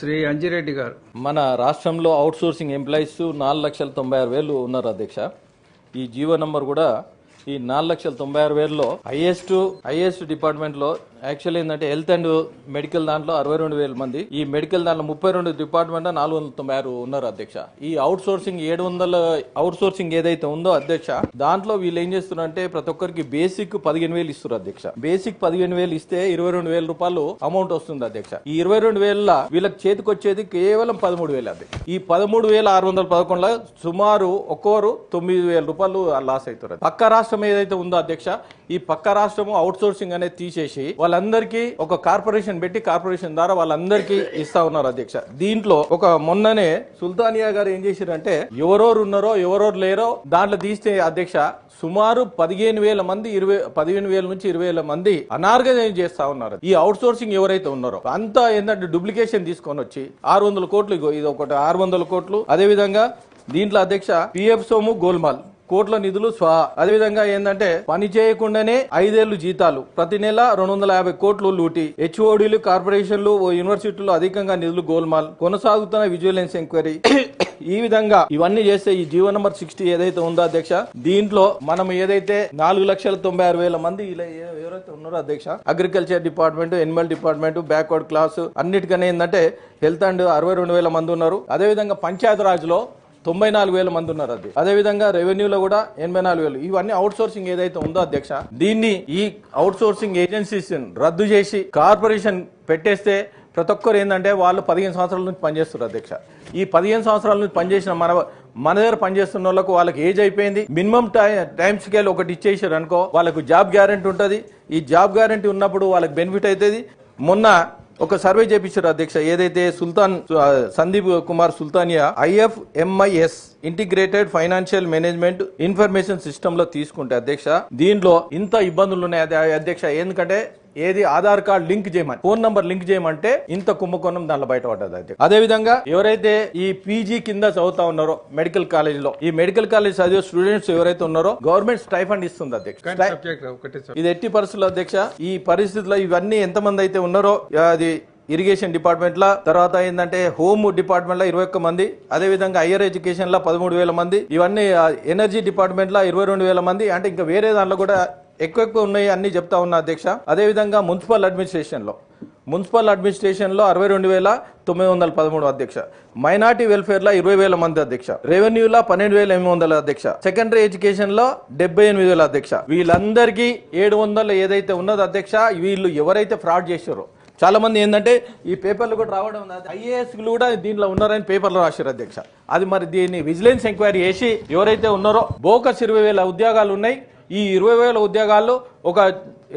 శ్రీ అంజిరెడ్డి గారు. మన రాష్ట్రంలో అవుట్ సోర్సింగ్ ఎంప్లాయీస్ నాలుగు లక్షల తొంభై ఆరు వేలు ఉన్నారు అధ్యక్ష. ఈ జీవో నంబర్ కూడా ఈ నాలుగు లక్షల తొంభై ఆరు వేలలో హైయెస్ట్ హైయెస్ట్ డిపార్ట్మెంట్లో యాక్చువల్ ఏంటంటే హెల్త్ అండ్ మెడికల్ దాంట్లో అరవై రెండు వేల మంది. ఈ మెడికల్ దాంట్లో ముప్పై రెండు డిపార్ట్మెంట్ నాలుగు వందల తొంభై ఆరు ఉన్నారు అధ్యక్ష. ఈ అవుట్ సోర్సింగ్ ఏడు వందల అవుట్ సోర్సింగ్ ఏదైతే ఉందో అధ్యక్ష దాంట్లో వీళ్ళు ఏం చేస్తున్నారంటే ప్రతి ఒక్కరికి బేసిక్ పదిహేను వేలు ఇస్తారు అధ్యక్ష. బేసిక్ పదిహేను వేలు ఇస్తే ఇరవై రెండు వేల రూపాయలు అమౌంట్ వస్తుంది అధ్యక్ష. ఈ ఇరవై రెండు వేల వీళ్ళకి చేతికొచ్చేది కేవలం పదమూడు వేలు అధ్యక్ష. ఈ పదమూడు వేల ఆరు వందల పదకొండులో సుమారు ఒక్కోరు తొమ్మిది వేల రూపాయలు లాస్ అవుతారు పక్క రాష్ట్రం ఏదైతే ఉందో అధ్యక్ష ఈ పక్క రాష్ట్రము అవుట్ సోర్సింగ్ అనేది తీసేసి వాళ్ళందరికీ ఒక కార్పొరేషన్ పెట్టి కార్పొరేషన్ ద్వారా వాళ్ళందరికీ ఇస్తా ఉన్నారు అధ్యక్ష. దీంట్లో ఒక మొన్ననే సుల్తానియా గారు ఏం చేశారంటే ఎవరెవరు ఉన్నారో ఎవరోరు లేరో దాంట్లో తీస్తే అధ్యక్ష సుమారు పదిహేను వేల మంది ఇరవై పదిహేను వేల నుంచి ఇరవై వేల మంది అనార్గనైజ్ చేస్తా ఉన్నారు. ఈ అవుట్ సోర్సింగ్ ఎవరైతే ఉన్నారో అంతా ఏంటంటే డూప్లికేషన్ తీసుకొని వచ్చి ఆరు వందల కోట్లు ఇగో ఇది ఒకటి ఆరు వందల కోట్లు. అదే విధంగా దీంట్లో అధ్యక్ష పిఎఫ్ సోము గోల్మాల్. కోట్ల నిధులు స్వా అదేవిధంగా ఏంటంటే పని చేయకుండానే ఐదేళ్ళు జీతాలు. ప్రతి నెల రెండు వందల యాభై కోట్లు లూటి. హెచ్ఓడీలు కార్పొరేషన్లు ఓ యూనివర్సిటీలు అధికంగా నిధులు గోల్మాల్. కొనసాగుతున్న విజిలెన్స్ ఎంక్వైరీ. ఈ విధంగా ఇవన్నీ చేస్తే ఈ జీవో నంబర్ సిక్స్టీ ఏదైతే ఉందో అధ్యక్ష దీంట్లో మనం ఏదైతే నాలుగు లక్షల తొంభై ఆరు వేల మంది ఇలా ఎవరైతే ఉన్నారో అధ్యక్ష agriculture department animal department backward class అన్నిటికనే ఏంటంటే హెల్త్ అండ్ అరవై రెండు వేల మంది ఉన్నారు. అదేవిధంగా పంచాయత్లో తొంభై నాలుగు వేల మంది ఉన్నారు అది. అదే విధంగా రెవెన్యూలో కూడా ఎనభై నాలుగు వేలు. ఇవన్నీ అవుట్ సోర్సింగ్ ఏదైతే ఉందో అధ్యక్ష దీన్ని ఈ అవుట్ సోర్సింగ్ ఏజెన్సీస్ రద్దు చేసి కార్పొరేషన్ పెట్టేస్తే ప్రతి ఒక్కరు ఏంటంటే వాళ్ళు పదిహేను సంవత్సరాల నుంచి పనిచేస్తారు అధ్యక్ష. ఈ పదిహేను సంవత్సరాల నుంచి పనిచేసిన మన మన దగ్గర పనిచేస్తున్న వాళ్ళకు వాళ్ళకి ఏజ్ అయిపోయింది. మినిమం టైం స్కేల్ ఒకటి ఇచ్చేసారు అనుకో వాళ్ళకు జాబ్ గ్యారంటీ ఉంటుంది. ఈ జాబ్ గ్యారంటీ ఉన్నప్పుడు వాళ్ళకి బెనిఫిట్ అవుతుంది మొన్న ఒక సర్వే చేపించారు అధ్యక్ష. ఏదైతే Sultan Sandeep Kumar Sultania IF MIS integrated financial management information సిస్టమ్లో తీసుకుంటే అధ్యక్ష దీనిలో ఇంత ఇబ్బందులు ఉన్నాయి అధ్యక్ష? ఎందుకంటే ఏది ఆధార్ కార్డ్ లింక్ చేయమని. ఫోన్ నంబర్ లింక్ చేయమంటే ఇంత కుంభకోణం దాంట్లో బయటపడ్డది అధ్యక్ష అదే విధంగా ఎవరైతే ఈ పీజీ కింద చదువుతా ఉన్నారో మెడికల్ కాలేజ్లో ఈ మెడికల్ కాలేజ్ చదివే స్టూడెంట్స్ ఎవరైతే ఉన్నారో గవర్నమెంట్ స్టైఫండ్ ఇస్తుంది అధ్యక్ష. ఇది ఎట్టి పరిస్థితుల్లో అధ్యక్ష ఈ పరిస్థితుల్లో ఇవన్నీ ఎంతమంది అయితే ఉన్నారో అది ఇరిగేషన్ డిపార్ట్మెంట్ లా తర్వాత ఏంటంటే హోమ్ డిపార్ట్మెంట్లో ఇరవై ఒక్క మంది అదే విధంగా హైయర్ ఎడ్యుకేషన్లో పదమూడు వేల మంది ఇవన్నీ ఎనర్జీ డిపార్ట్మెంట్లో ఇరవై రెండు వేల మంది అంటే ఇంకా వేరే దాంట్లో కూడా ఎక్కువ ఎక్కువ ఉన్నాయి అన్ని చెప్తా ఉన్నా అధ్యక్ష. అదే విధంగా మున్సిపల్ అడ్మినిస్ట్రేషన్లో మున్సిపల్ అడ్మినిస్ట్రేషన్లో అరవై రెండు వేల తొమ్మిది వందల పదమూడు అధ్యక్ష. మైనార్టీ వెల్ఫేర్లో ఇరవై వేల మంది అధ్యక్ష. రెవెన్యూలో పన్నెండు వేల ఎనిమిది వందల అధ్యక్ష. సెకండరీ ఎడ్యుకేషన్లో డెబ్బై ఎనిమిది వేల అధ్యక్ష. వీళ్ళందరికీ ఏడు వందలు ఏదైతే ఉన్నదో అధ్యక్ష వీళ్ళు ఎవరైతే ఫ్రాడ్ చేశారో. చాలా మంది ఏంటంటే ఈ పేపర్లు కూడా రావడం ఐఏఎస్ కూడా దీంట్లో ఉన్నారని పేపర్లు రాశారు అధ్యక్ష. అది మరి దీన్ని విజిలెన్స్ ఎంక్వైరీ చేసి ఎవరైతే ఉన్నారో బోకస్ ఇరవై వేల ఉద్యోగాలు ఉన్నాయి. ఈ ఇరవై వేల ఉద్యోగాల్లో ఒక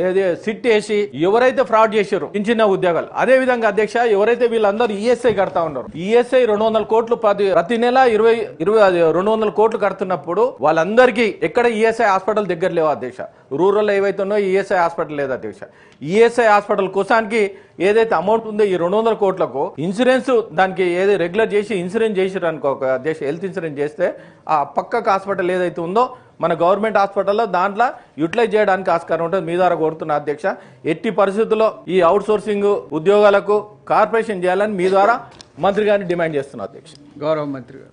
ఏది సిట్ వేసి ఎవరైతే ఫ్రాడ్ చేశారో చిన్న చిన్న ఉద్యోగాలు. అదే విధంగా అధ్యక్ష ఎవరైతే వీళ్ళందరూ ఈఎస్ఐ కడతా ఉన్నారు ఈఎస్ఐ రెండు వందల కోట్లు ప్రతి ప్రతి నెల ఇరవై ఇరవై రెండు వందల కోట్లు కడుతున్నప్పుడు వాళ్ళందరికీ ఎక్కడ ఈఎస్ఐ హాస్పిటల్ దగ్గర లేవు అధ్యక్ష? రూరల్ ఏవైతే ఉన్నాయో ఈఎస్ఐ హాస్పిటల్ లేదు అధ్యక్ష? ఈఎస్ఐ హాస్పిటల్ కోసానికి ఏదైతే అమౌంట్ ఉందో ఈ రెండు వందల కోట్లకు ఇన్సూరెన్స్ దానికి ఏది రెగ్యులర్ చేసి ఇన్సూరెన్స్ చేసారు అనుకో ఒక అధ్యక్ష హెల్త్ ఇన్సూరెన్స్ చేస్తే ఆ పక్కకు హాస్పిటల్ ఏదైతే ఉందో మన గవర్నమెంట్ హాస్పిటల్లో దాంట్లో యూటిలైజ్ చేయడానికి ఆస్కారం ఉంటుంది. మీ ద్వారా కోరుతున్న అధ్యక్ష ఎట్టి పరిస్థితుల్లో ఈ అవుట్ సోర్సింగ్ ఉద్యోగాలకు కార్పొరేషన్ చేయాలని మీ ద్వారా మంత్రి గారిని డిమాండ్ చేస్తున్నా అధ్యక్ష. గౌరవ మంత్రి గారు.